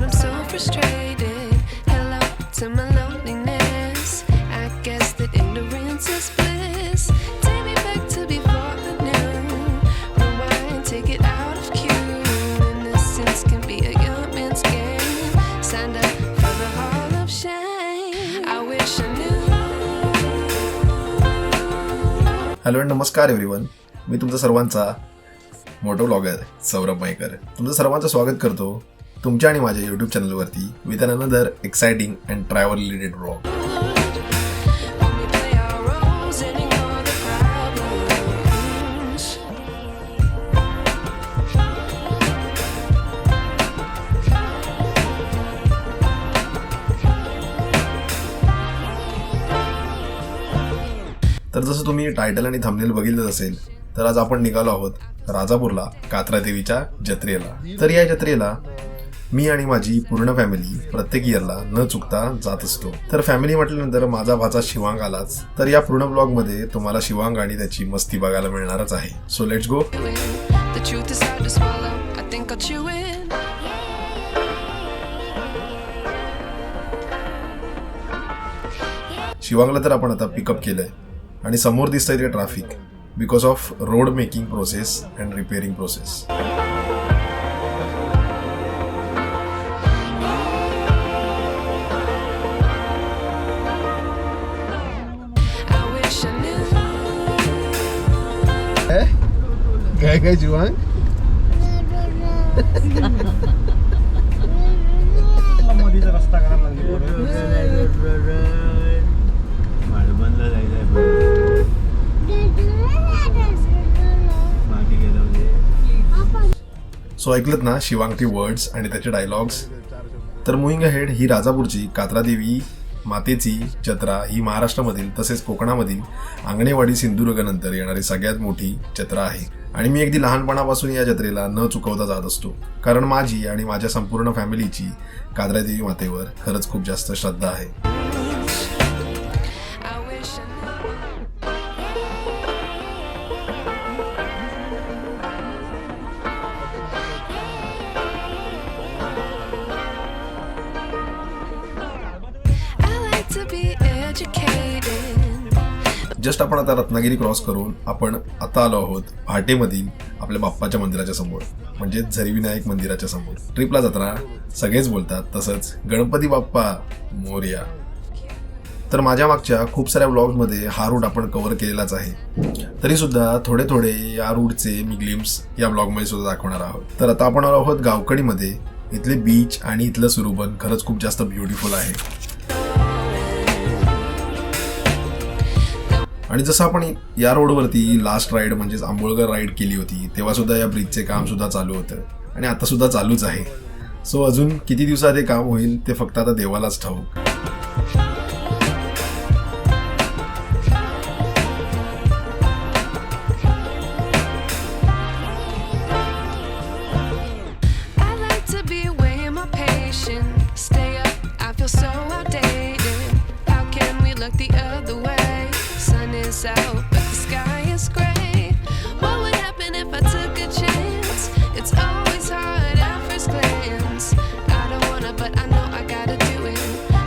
Hello and love सेमेल नेस नमस्कार एवरीवन मी तुमचा सर्वांचा मोटर ब्लॉगर सौरभ मयकर तुमचं सर्वांचं स्वागत करतो तुमच्या आणि माझ्या यूट्यूब चॅनलवरती with an another exciting and travel related vlog तर जसं तुम्ही टायटल आणि थंबनेल बघितलंच असेल तर आज आपण निघालो आहोत राजापूरला कात्रा देवीच्या जत्रेला. तर या जत्रेला मी आणि माझी पूर्ण फॅमिली प्रत्येक इयरला न चुकता जात असतो. तर फॅमिली म्हटल्यानंतर माझा भाचा शिवांग आलाच. तर या पूर्ण ब्लॉगमध्ये तुम्हाला शिवांग आणि त्याची मस्ती बघायला मिळणारच आहे. So let's go. शिवांगला तर आपण आता पिकअप केलंय. आणि समोर दिसतंय ते traffic because of road making process and repairing process रस्ता करायला गेलं म्हणजे सो ऐकलत ना शिवांगची वर्ड्स आणि त्याचे डायलॉग्स तर मुईंग हेड ही राजापूरची कात्रा देवी मातेची जत्रा ही महाराष्ट्रामधील तसेच कोकणामधील आंगणेवाडी सिंधुदुर्गनंतर येणारी सगळ्यात मोठी जत्रा आहे. आणि मी अगदी लहानपणापासून या जत्रेला न चुकवता जात असतो. कारण माझी आणि माझ्या संपूर्ण फॅमिलीची काद्रादेवी मातेवर खरंच खूप जास्त श्रद्धा आहे. जस्ट आपण आता रत्नागिरी क्रॉस करून आपण आता आलो आहोत पहाटेमधील आपल्या बाप्पाच्या मंदिराच्या समोर म्हणजे झरीविनायक मंदिराच्या समोर. ट्रिपला जाताना सगळेच बोलतात तसंच गणपती बाप्पा मोर्या. तर माझ्या मागच्या खूप साऱ्या ब्लॉग्समध्ये हा रूट आपण कव्हर केलेलाच आहे. तरी सुद्धा थोडे थोडे या रूटचे मी ग्लिम्स या ब्लॉगमध्ये सुद्धा दाखवणार आहोत. तर आता आपण आलो आहोत गावकडीमध्ये. इथले बीच आणि इथलं सुरुबन खरंच खूप जास्त ब्युटिफुल आहे. आणि जसं आपण या रोडवरती लास्ट राईड म्हणजेच आंबोळकर राईड केली होती तेव्हा सुद्धा या ब्रिजचे काम सुद्धा चालू होतं. आणि आता सुद्धा चालूच आहे. सो अजून किती दिवसात हे काम होईल ते फक्त आता देवालाच ठाऊक. This out, but the sky is gray. What would happen if I took a chance? It's always hard at first glance. I don't wanna, but I know I gotta do it.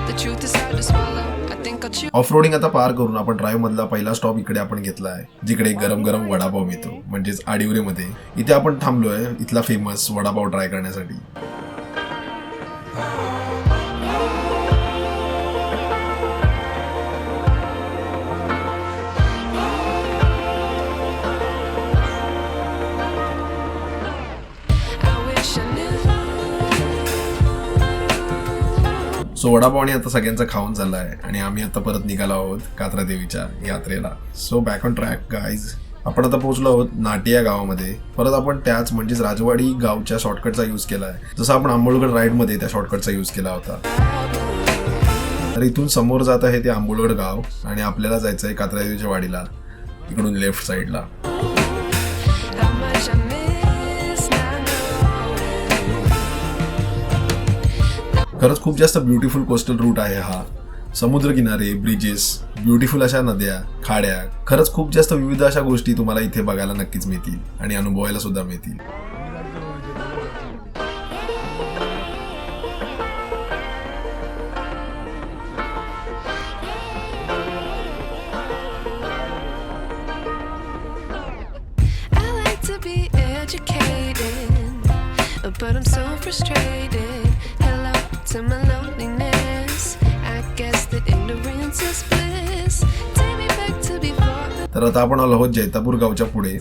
The truth is hard to swallow. I off roading आता पार करून आपण drive मधला पहिला stop इकडे आपण घेतला आहे जिकडे गरम गरम वडापाव मिळतो म्हणजेच आडिवरेमध्ये इथे आपण थांबलोय इथला फेमस वडापाव ट्राय करण्यासाठी सो वडापावने आता सगळ्यांचा खाऊन झालाय आणि आम्ही आता परत निघालो आहोत कात्रा देवीच्या यात्रेला. So back on track guys आपण आता पोहोचलो आहोत नाटिया गावामध्ये. परत आपण त्याच म्हणजेच राजवाडी गावच्या शॉर्टकटचा यूज केला आहे जसं आपण आंबोळगड राईडमध्ये त्या शॉर्टकटचा यूज केला होता. तर इथून समोर जात आहे ते आंबोळगड गाव आणि आपल्याला जायचं आहे कात्रा देवीच्या वाडीला इकडून लेफ्ट साईडला खरंच खूप जास्त ब्युटिफुल कोस्टल रूट आहे हा समुद्रकिनारे ब्रिजेस ब्युटिफुल अशा नद्या खाड्या खरंच खूप जास्त विविध अशा गोष्टी तुम्हाला इथे बघायला नक्कीच मिळतील आणि अनुभवायला सुद्धा मिळतील but I'm so frustrated. Hello to my loneliness. I guess that ignorance is bliss. Take me back to before. तर आता आपण आलो आहोत जैतापूर गावच्या पुढे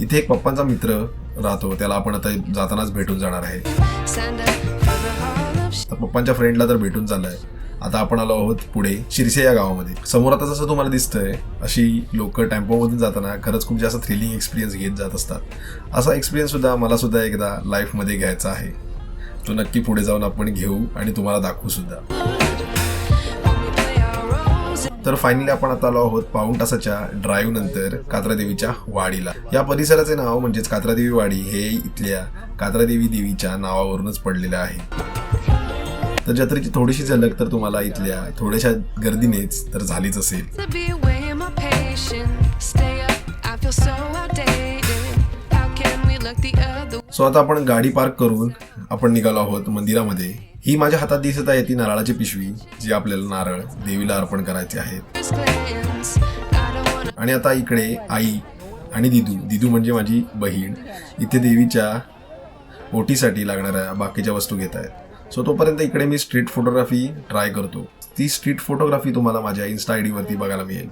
इथे एक पप्पांचा मित्र राहतो त्याला आपण आता जातानाच भेटून जाणार आहे Signed up for the Hall of तर पप्पांच्या फ्रेंडला तर भेटून चाललंय आता आपण आलो आहोत पुढे शिरसे या गावामध्ये समोर आता जसं तुम्हाला दिसतंय अशी लोक टेम्पोमधून जाताना खरंच खूप जास्त थ्रिलिंग एक्सपिरियन्स घेत जात असतात असा एक्सपिरियन्स सुद्धा मला सुद्धा एकदा लाईफमध्ये घ्यायचा आहे तो नक्की पुढे जाऊन आपण घेऊ आणि तुम्हाला दाखवू सुद्धा. तर फायनली आपण आता आलो आहोत पाऊण तासाच्या ड्राईव्ह नंतर कात्रादेवीच्या वाडीला. या परिसराचे नाव म्हणजेच कात्रादेवी वाडी हे इथल्या कात्रादेवी देवीच्या नावावरूनच पडलेलं आहे. तर जत्रेची थोडीशी झलक तर तुम्हाला इथल्या थोड्याशा गर्दीनेच तर झालीच असेल. सो आता आपण गाडी पार्क करून आपण निघालो आहोत मंदिरामध्ये. ही माझ्या हातात दिसत आहे ती नारळाची पिशवी जी आपल्याला नारळ देवीला अर्पण करायचे आहेत. आणि आता इकडे आई आणि दिदू. दिदू म्हणजे माझी बहीण. इथे देवीच्या ओटीसाठी लागणाऱ्या बाकीच्या वस्तू घेत आहेत. सो तोपर्यंत इकडे मी स्ट्रीट फोटोग्राफी ट्राय करतो. ती स्ट्रीट फोटोग्राफी तुम्हाला माझ्या इन्स्टा आय डीवरती बघायला मिळेल.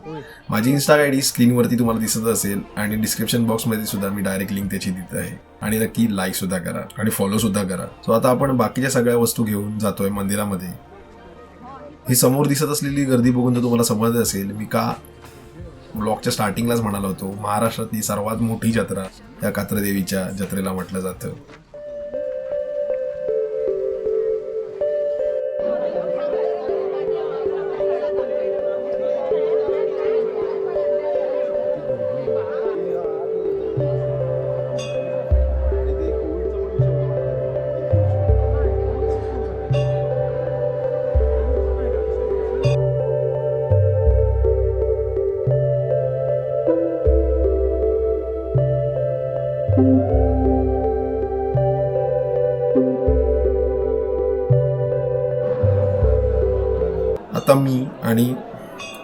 माझी इन्स्टा आय डी स्क्रीनवरती तुम्हाला दिसत असेल आणि डिस्क्रिप्शन बॉक्समध्ये सुद्धा मी डायरेक्ट लिंक त्याची देत आहे. आणि नक्की लाईक सुद्धा करा आणि फॉलो सुद्धा करा. सो आता आपण बाकीच्या सगळ्या वस्तू घेऊन जातोय मंदिरामध्ये. ही समोर दिसत असलेली गर्दी बघून तर तुम्हाला समजत असेल मी का ब्लॉगच्या स्टार्टिंगलाच म्हणालो होतो. महाराष्ट्रातली सर्वात मोठी जत्रा त्या कात्रदेवीच्या जत्रेला म्हटलं जातं. आता मी आणि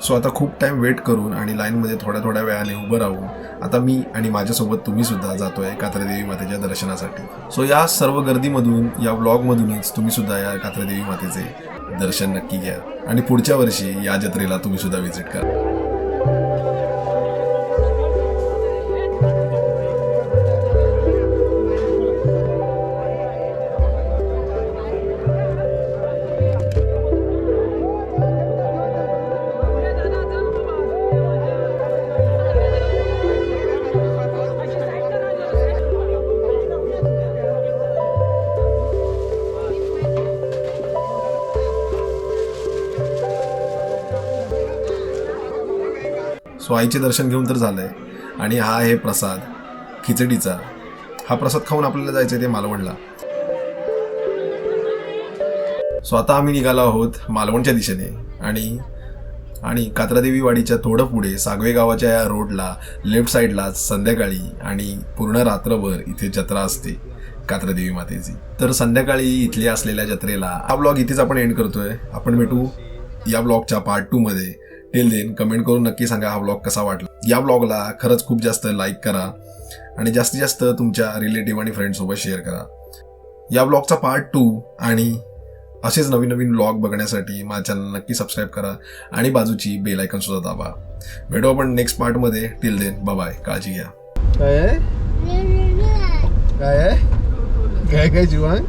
सो आता खूप टाइम वेट करून आणि लाईनमध्ये थोड्या थोड्या वेळाने उभं राहून आता मी आणि माझ्यासोबत तुम्ही सुद्धा जातोय कात्रदेवी मातेच्या दर्शनासाठी. सो या सर्व गर्दीमधून या व्लॉगमधूनच तुम्ही सुद्धा या कात्रदेवी मातेचे दर्शन नक्की घ्या. आणि पुढच्या वर्षी या जत्रेला तुम्ही सुद्धा व्हिजिट करा. सो आईचे दर्शन घेऊन तर झालंय. आणि हा आहे प्रसाद खिचडीचा. हा प्रसाद खाऊन आपल्याला जायचं आहे ते मालवणला. सो आता आम्ही निघालो आहोत मालवणच्या दिशेने. आणि आणि कात्रादेवी वाडीच्या थोडं पुढे सागवे गावाच्या या रोडला लेफ्ट साईडला संध्याकाळी आणि पूर्ण रात्रभर इथे जत्रा असते कात्रादेवी मातेची. तर संध्याकाळी इथल्या असलेल्या जत्रेला हा ब्लॉग इथेच आपण एंड करतोय. आपण भेटू या ब्लॉगच्या पार्ट टू मध्ये. टिल देन कमेंट करून नक्की सांगा हा ब्लॉग कसा वाटला. या ब्लॉगला खरंच खूप जास्त लाईक करा आणि जास्तीत जास्त तुमच्या रिलेटिव्ह आणि फ्रेंडसोबत शेअर करा. या ब्लॉगचा पार्ट टू आणि असेच नवीन नवीन ब्लॉग बघण्यासाठी माझ्या चॅनल नक्की सबस्क्राईब करा आणि बाजूची बेल आयकन सुद्धा दाबा. भेटू आपण नेक्स्ट पार्टमध्ये टिल देन बाय काळजी घ्या. काय आहे? काय आहे? काय काय जीवांग?